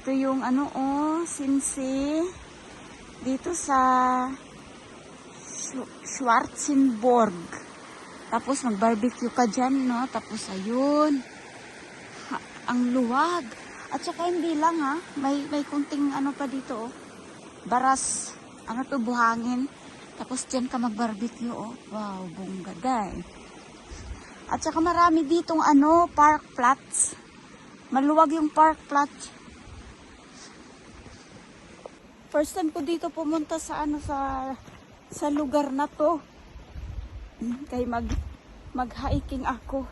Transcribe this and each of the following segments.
Ito yung ano oh, Sinsi. Dito sa Schw- Schwarzenborg. Tapos mag-barbecue ka dyan, no? Tapos ayun. Ha, ang luwag. At saka hindi lang ha. May, may kunting ano pa dito oh. Baras. Ano to, buhangin. Tapos dyan ka mag-barbecue oh. Wow, bongga day. At saka marami ditong ano, park plots. Maluwag yung park plot. First time ko dito pumunta sa ano sa sa lugar na to. Kay mag mag-hiking ako.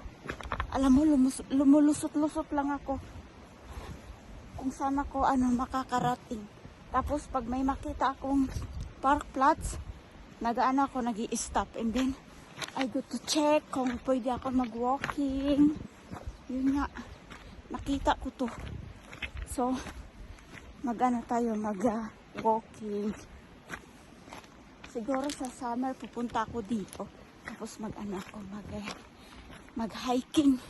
Alam mo lumulusot-lusot lang ako. Kung saan ako ano makakarating. Tapos pag may makita akong park plots, nagaan ako nag stop and then I go to check kung pwede ako mag-walking. Yun nga, nakita ko to. So, mag-ano tayo, mag-walking. Siguro sa summer pupunta ako dito. Tapos mag-ano ako, mag, mag-hiking.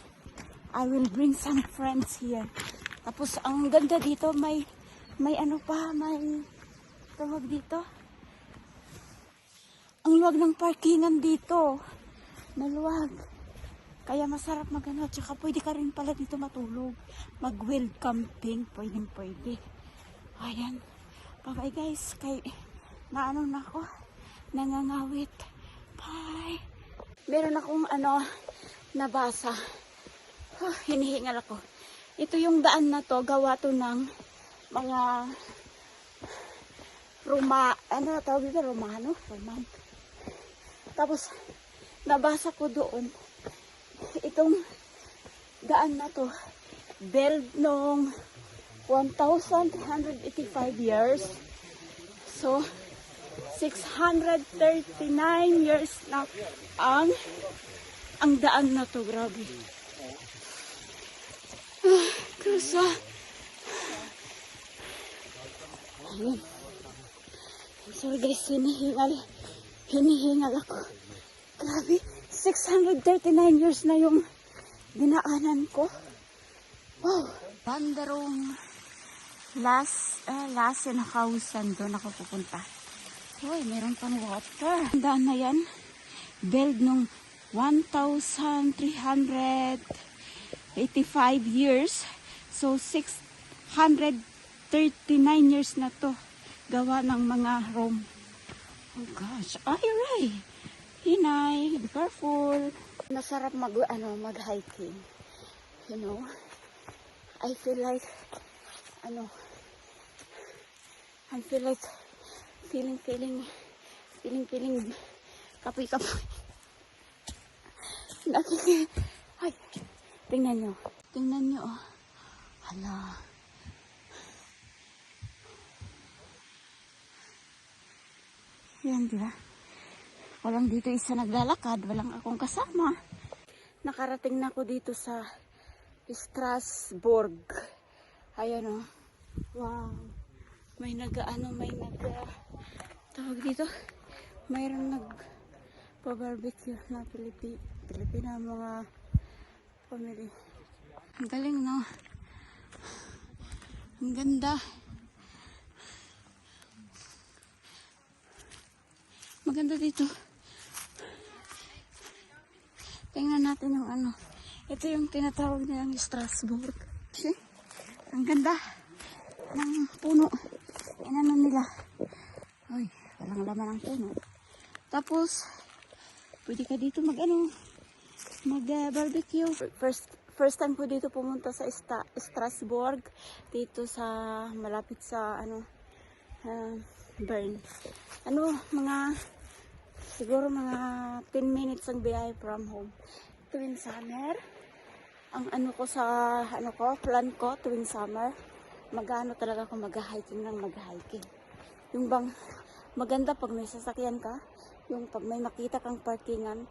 I will bring some friends here. Tapos ang ganda dito, may, may ano pa, may tawag dito. Ang luwag ng parkingan dito. Maluwag. Kaya masarap magano. Tsaka pwede ka rin pala dito matulog. Mag-wild camping. Pwede pwede. Ayan. Bye-bye guys. Kay, naano na ako. Nangangawit. Bye. Meron akong ano, nabasa. Huh, hinihingal ako. Ito yung daan na to. Gawa to ng mga Roma, ano na tawag dito? Romano? Roman. Tapos, nabasa ko doon, itong daan na to, build nung 1,385 years. So, 639 years na ang ang daan na to, grabe. Ah, Kusa. Ayun. Sorry guys, hinihingal. Hinihingal ako. Grabe, 639 years na yung dinaanan ko. Wow. Bandarong last, uh, last in Hausan, doon ako pupunta. Uy, meron pang water. Daan na yan. Build nung 1,385 years. So, 639 years na to. Gawa ng mga Rome. Oh gosh. Ay, Ray. Hinay. Be careful. Masarap mag, ano, mag-hiking. You know? I feel like, ano, I feel like, feeling, feeling, feeling, feeling, kapoy, kapoy. Nakiki, ay, tingnan nyo. Tingnan nyo, oh. Hala. Yan, di? Walang dito isa naglalakad, walang akong kasama. Nakarating na ako dito sa Strasbourg. Ayan o. Wow. May nag-ano, may nag tawag dito. Mayroong nag pa-barbecue na Pilipi, Pilipina mga family. Ang galing no. Ang ganda. Maganda dito. Tingnan natin yung ano. Ito yung tinatawag nilang Strasbourg. See? Ang ganda ng puno. Inano nila. Ay, walang laman ang puno. Tapos, pwede ka dito mag ano, mag uh, barbecue. First, first time ko dito pumunta sa Sta Strasbourg. Dito sa, malapit sa ano, uh, Bern. Ano, mga siguro mga 10 minutes ang biyahe from home. Tuwing summer, ang ano ko sa, ano ko, plan ko tuwing summer, magano talaga ako mag-hiking ng mag-hiking. Yung bang, maganda pag may sasakyan ka, yung pag may makita kang parkingan,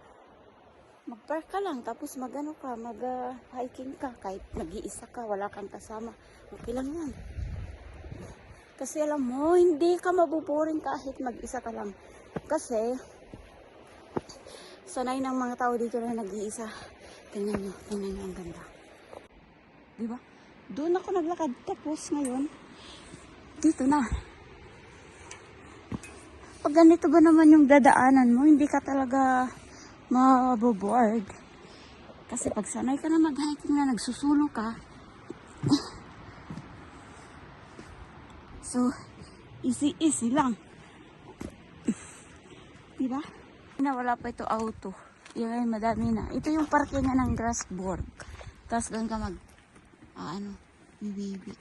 mag-park ka lang, tapos magano ka, mag-hiking ka, kahit nag-iisa ka, wala kang kasama, okay lang yan. Kasi alam mo, hindi ka mabuboring kahit mag-isa ka lang. Kasi, sanay ng mga tao dito na nag-iisa. Tingnan nyo, tingnan nyo ang ganda. Di ba? Doon ako naglakad. Tapos ngayon, dito na. Pag ganito ba naman yung dadaanan mo, hindi ka talaga maboboard. Kasi pag sanay ka na mag-hiking na nagsusulo ka, so, easy-easy lang. diba? Na wala pa ito auto. Yung ay madami na. Ito yung parkingan ng Grassburg. Tapos doon ka mag, ah, ano, bibibi.